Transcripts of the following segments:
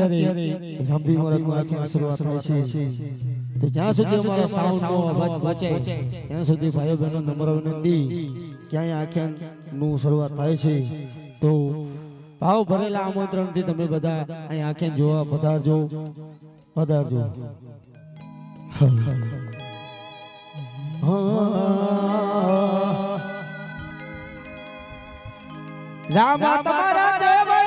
અત્યારે રામદેવ મહારાજનું આખ્યાન શરૂઆત થાય છે તો જ્યાં સુધી અમારા અવાજ પહોંચે ત્યાં સુધી ભાઈઓ બહેનો નમ્ર વિનંતી ક્યાંય આખ્યાનનું શરૂઆત થાય છે તો ભાવ ભરેલા આમંત્રણથી તમે બધા અહીં આખ્યાન જોવા પધારજો પધારજો રામ તમારા દેવ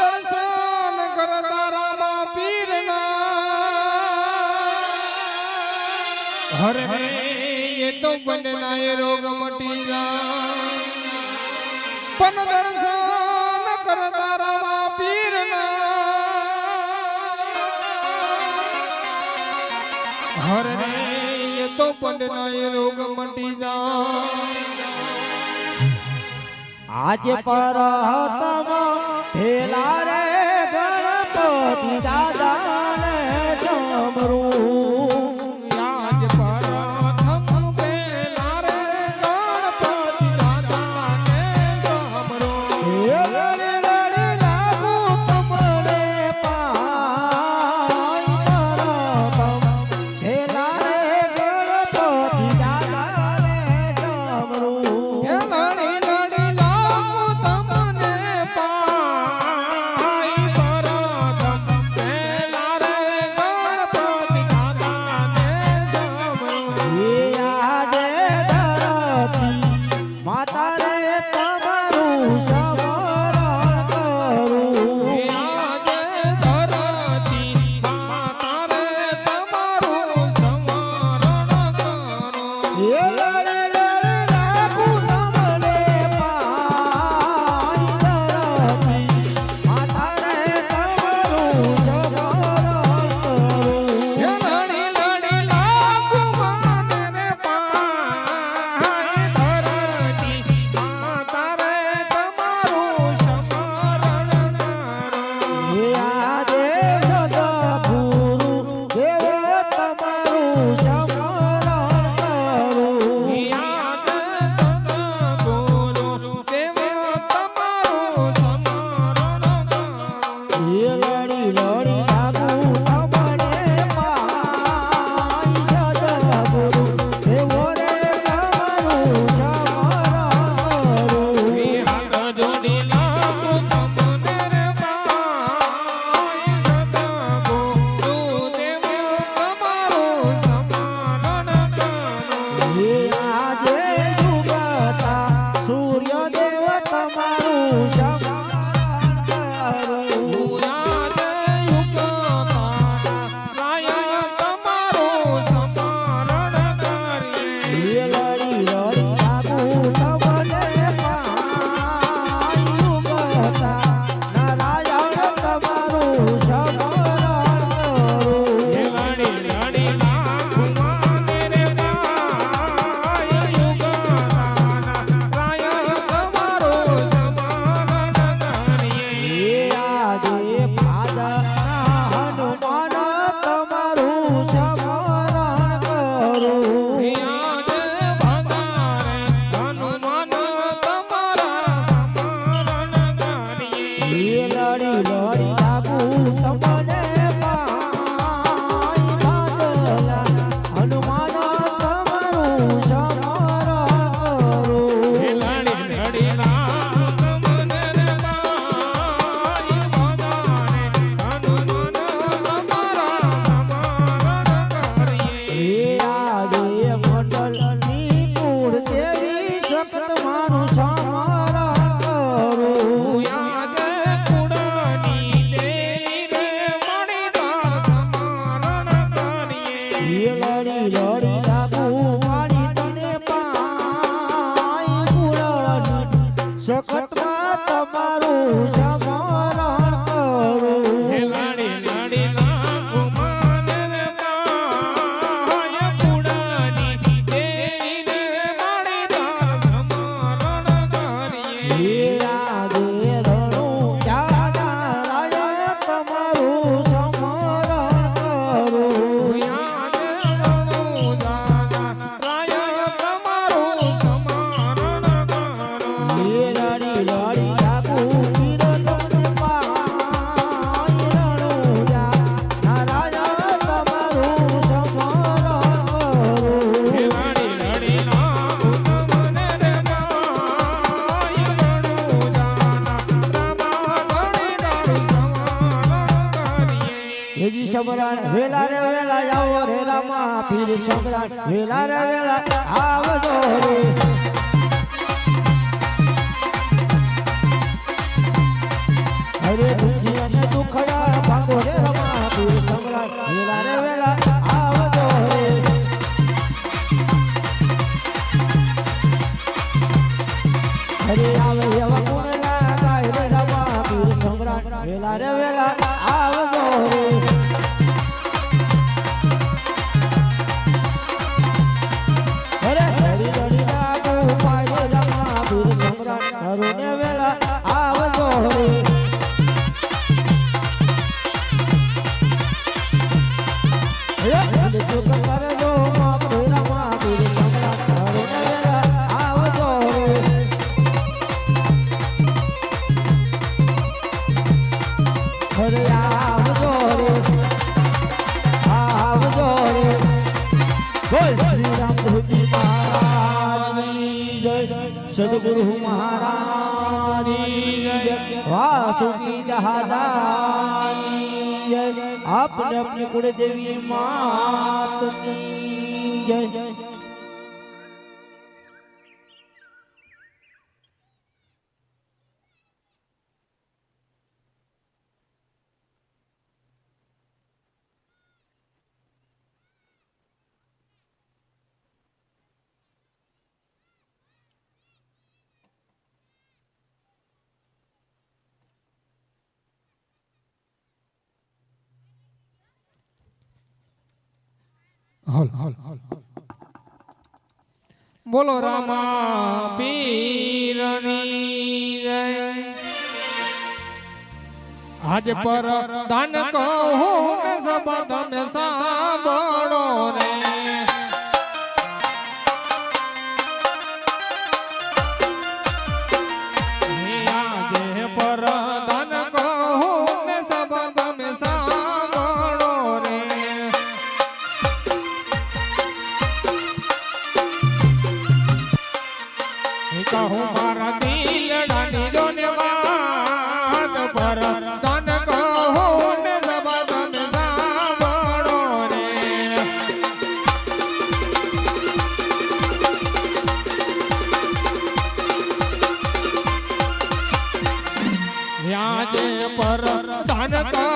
દર્શન કરતા રામા પીરના. હરે હરે, એ તો બંધના એ રોગ મટી જાય પણ દર્શન કરતા રામા પીરના. રોગ મટી જાય આજે પરહતમ ભેલા રે ગણપતિ દાદા ને સમરું જગત la. હાદાની આપને આપની કુળદેવી માતની જય. हॉल हॉल हॉल बोलो रामा पीरनी आज पर दान को मैं सब दम सा बड़ो रे Bharat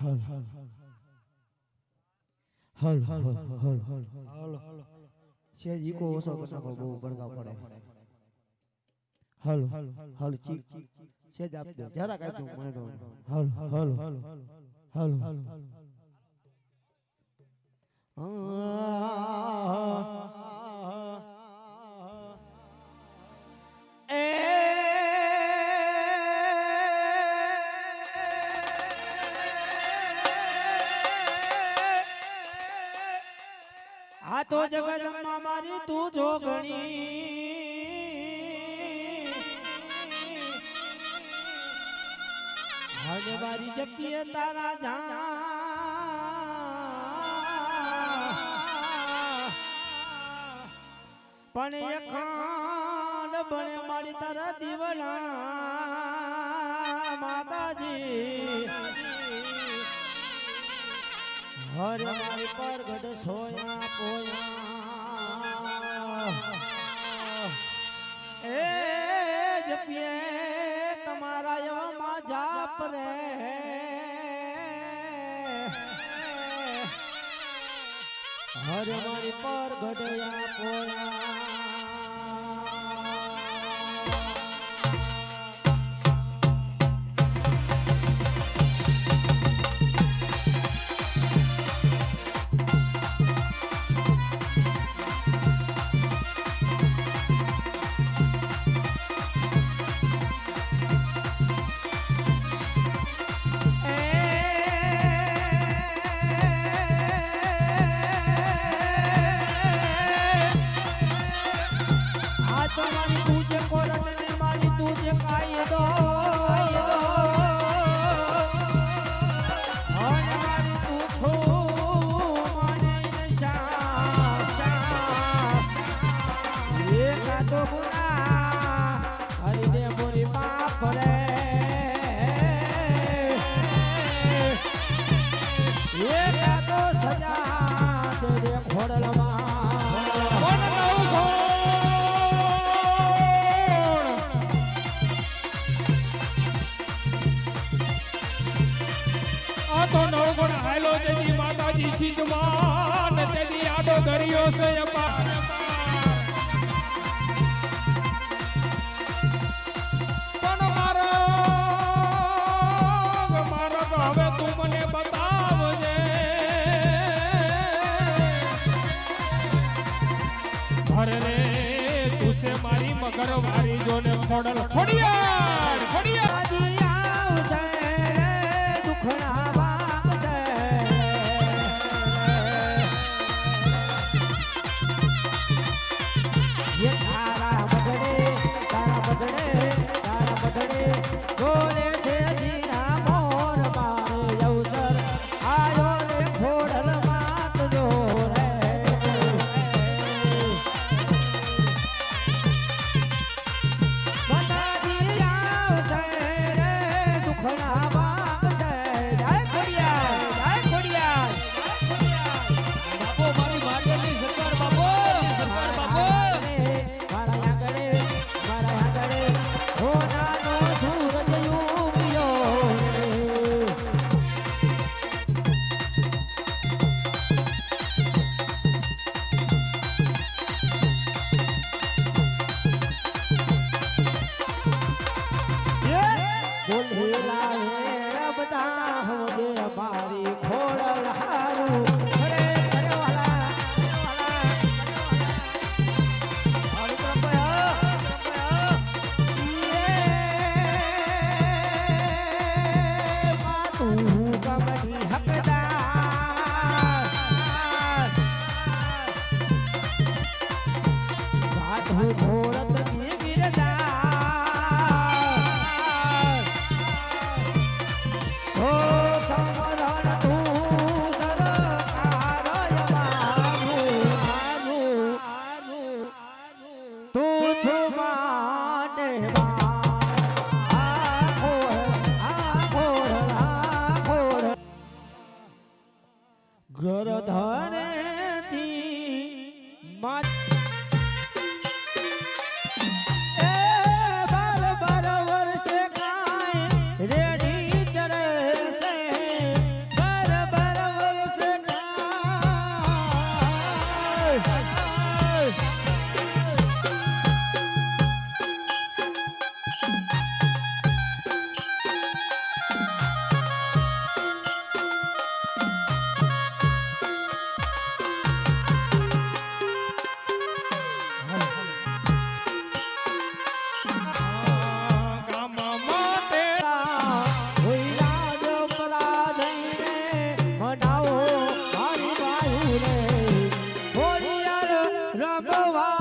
હલ હલ હલ હલ હલ હલ હાલો છે જીકો કરી નાખો બહુ ભડકા પડે હલ હલ હલ ચીક છે જ આપ દે જરા કાઈ તું મને હલ હલ હલ હલ હલ આ તો જગતમાં મારી તું જો ઘણી હવે મારી જપીએ તારા જા પણ એ ખાન બને મારી તારા દીવડા માતાજી. હર મારી પર ગઢ સોયા પોયા. એ જપીએ તમારા એવામાં જાપ રે. હર મારી પર ગઢયા પોયા. માતાજી સીધમાં ને તેની આડો દરિયો છે અપાર પણ મારો મારો હવે જોને ખોડલ ખોડિયાર હે બધા હોજે મારી ખોડલ હારું.